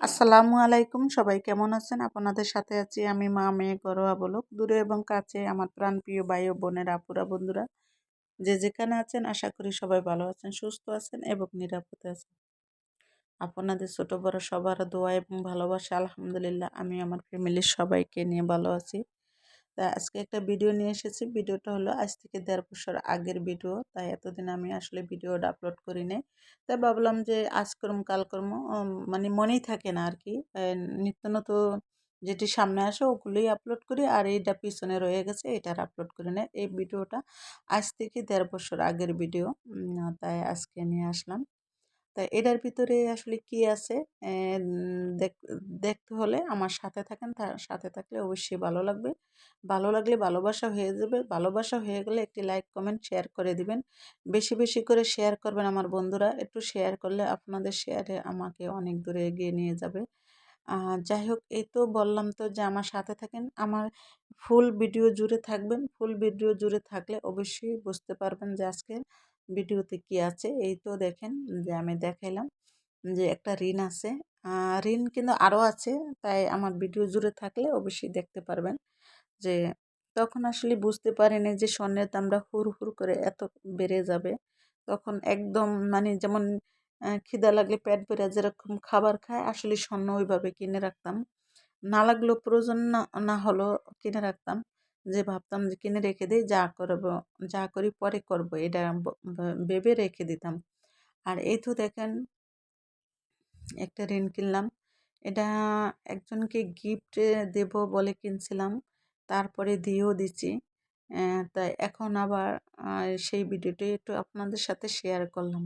আসসালামু আলাইকুম। সবাই কেমন আছেন? আপনাদের সাথে আছি আমি মা মেয়ে ঘরোয়া বলক। দূরে এবং কাছে আমার প্রাণপ্রিয় ভাই ও বোনের আপুরা বন্ধুরা। যে যেখানে আছেন, আশা করি সবাই ভালো আছেন, সুস্থ আছেন এবং নিরাপদে আছেন। আপনাদের ছোট বড় সবার দোয়া এবং ভালোবাসা, আলহামদুলিল্লাহ, আমি আমার ফ্যামিলির সবাইকে নিয়ে ভালো আছি। তা আজকে একটা ভিডিও নিয়ে এসেছি। ভিডিওটা হলো আজ থেকে দেড় বছর আগের ভিডিও। তাই এতদিন আমি আসলে ভিডিওটা আপলোড করি নাই। তাই ভাবলাম যে আজ করম, কাল কর্ম মানে মনেই থাকে না আর কি নিত্য নতুন যেটি সামনে আসে ওগুলোই আপলোড করি আর এইটা পিছনে রয়ে গেছে এটার আপলোড করি না এই ভিডিওটা আজ থেকে দেড় বছর আগের ভিডিও। তাই আজকে নিয়ে আসলাম। তা এটার ভিতরে আসলে কি আছে? দেখতে হলে আমার সাথে থাকেন সাথে থাকলে অবশ্যই ভালো লাগবে। ভালো লাগলে ভালোবাসা হয়ে যাবে। ভালোবাসা হয়ে গেলে একটি লাইক কমেন্ট শেয়ার করে দিবেন। বেশি বেশি করে শেয়ার করবেন আমার বন্ধুরা। একটু শেয়ার করলে আপনাদের শেয়ারে আমাকে অনেক দূরে এগিয়ে নিয়ে যাবে। যাই হোক, এই তো বললাম তো যে আমার সাথে থাকেন। আমার ফুল ভিডিও জুড়ে থাকবেন। ফুল ভিডিও জুড়ে থাকলে অবশ্যই বুঝতে পারবেন যে আজকে ভিডিওতে কি আছে? এই তো দেখেন, যে আমি দেখাইলাম যে একটা ঋণ আছে। ঋণ কিন্তু আরও আছে, তাই আমার ভিডিও জুড়ে থাকলে অবশ্যই দেখতে পারবেন। যে তখন আসলে বুঝতে পারিনি যে স্বর্ণের দামটা হুর হুর করে এত বেড়ে যাবে। তখন একদম মানে যেমন খিদা লাগলে পেট ভরে যেরকম খাবার খায়, আসলে স্বর্ণ ওইভাবে কিনে রাখতাম। না লাগলেও প্রয়োজন না না হলেও কিনে রাখতাম। যে ভাবতাম যে কিনে রেখে দিই, যা করব, যা করি পরে করব, এটা ভেবে রেখে দিতাম। আর এই তো দেখেন, একটা ঋণ কিনলাম। এটা একজনকে গিফট দেব বলে কিনছিলাম, তারপরে দিয়েও দিচ্ছি তাই এখন আবার সেই ভিডিওটি একটু আপনাদের সাথে শেয়ার করলাম।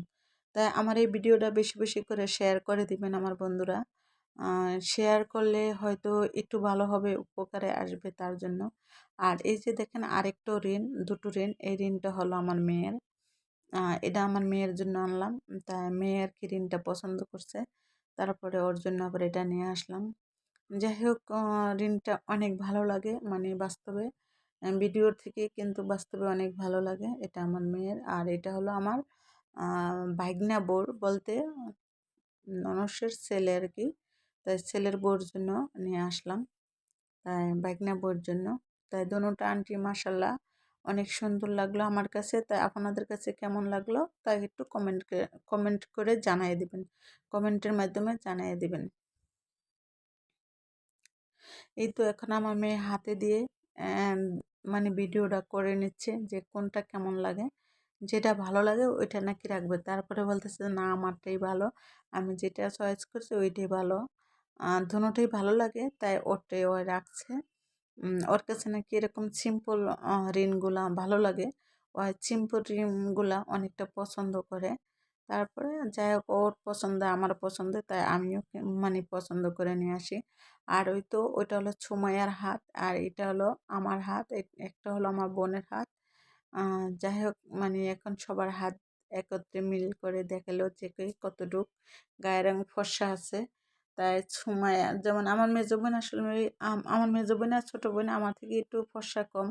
তাই আমার এই ভিডিওটা বেশি বেশি করে শেয়ার করে দিবেন আমার বন্ধুরা। শেয়ার করলে হয়তো একটু ভালো হবে, উপকারে আসবে তার জন্য। আর এই যে দেখেন আরেকটা ঋণ, দুটো ঋণ, এই ঋণটা হলো আমার মেয়ের। এটা আমার মেয়ের জন্য আনলাম। তাই মেয়ে আর কি ঋণটা পছন্দ করছে? তারপরে ওর জন্য আবার এটা নিয়ে আসলাম। যাই হোক ঋণটা অনেক ভালো লাগে মানে বাস্তবে। ভিডিওর থেকে কিন্তু বাস্তবে অনেক ভালো লাগে, এটা আমার মেয়ের। আর এটা হলো আমার ভাগনা বোর বলতে ননসের ছেলে আর কি। তাই ছেলের বউর জন্য নিয়ে আসলাম। তাই বাইকনা বউর জন্য। তাই দোনোটা আন্টি মাসাল্লাহ অনেক সুন্দর লাগল আমার কাছে। তাই আপনাদের কাছে কেমন লাগল তাই একটু কমেন্ট কমেন্ট করে জানিয়ে দেবেন। কমেন্টের মাধ্যমে জানিয়ে দেবেন। এই তো এখন আমার মেয়ে হাতে দিয়ে মানে ভিডিওটা করে নিচ্ছে যে কোনটা কেমন লাগে। যেটা ভালো লাগে ওইটা নাকি রাখবে। তারপরে বলতেছে, না, আমারটাই ভালো। আমি যেটা চয়েস করছি ওইটাই ভালো। দুটোই ভালো লাগে, তাই ওরটাই ও রাখছে। ওর কাছে নাকি এরকম সিম্পল ঋণগুলা ভালো লাগে। ও সিম্পল ঋণগুলা অনেকটা পছন্দ করে। তারপরে যাই হোক, ওর পছন্দ আমার পছন্দ, তাই আমিও মানে পছন্দ করে নিয়ে আসি। আর ওই তো ওইটা হলো ছুমাইয়ার হাত, আর এটা হলো আমার হাত একটা হলো আমার বোনের হাত। যাই হোক মানে এখন সবার হাত একত্রে মিল করে দেখাল যে কতটুক। গায়ের রঙ ফর্সা আছে। তাই ছুমায়া যেমন আমার মেজো বোন আসলে আমার মেজো বোন আর ছোটো বোন আমার থেকে একটু ফর্সা কম।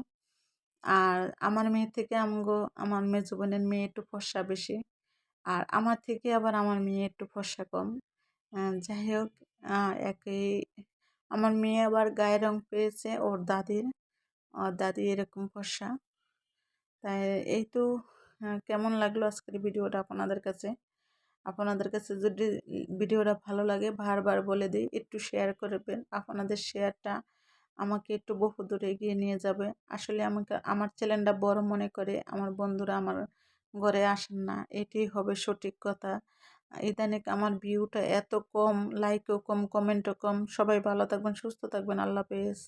আর আমার মেয়ে থেকে আমগো, আমার মেজো বোনের মেয়ে একটু ফর্সা বেশি। আর আমার থেকে আবার আমার মেয়ে একটু ফর্সা কম। যাই হোক একই, আমার মেয়ে আবার গায়ের রং পেয়েছে ওর দাদির। ওর দাদি এরকম ফর্সা। তাই এই তো কেমন লাগল আজকের ভিডিওটা আপনাদের কাছে? আপনাদের কাছে যদি ভিডিওটা ভালো লাগে, বারবার বলে দিই, একটু শেয়ার করবেন আপনাদের শেয়ারটা আমাকে একটু বহু দূরে এগিয়ে নিয়ে যাবে। আসলে আমাকে, আমার চ্যানেলটা বড় মনে করে আমার বন্ধুরা আমার ঘরে আসেন না। এটাই হবে সঠিক কথা। ইদানিক আমার ভিউটা এত কম লাইকও কম কমেন্টও কম। সবাই ভালো থাকবেন, সুস্থ থাকবেন। আল্লাহ হাফেজ।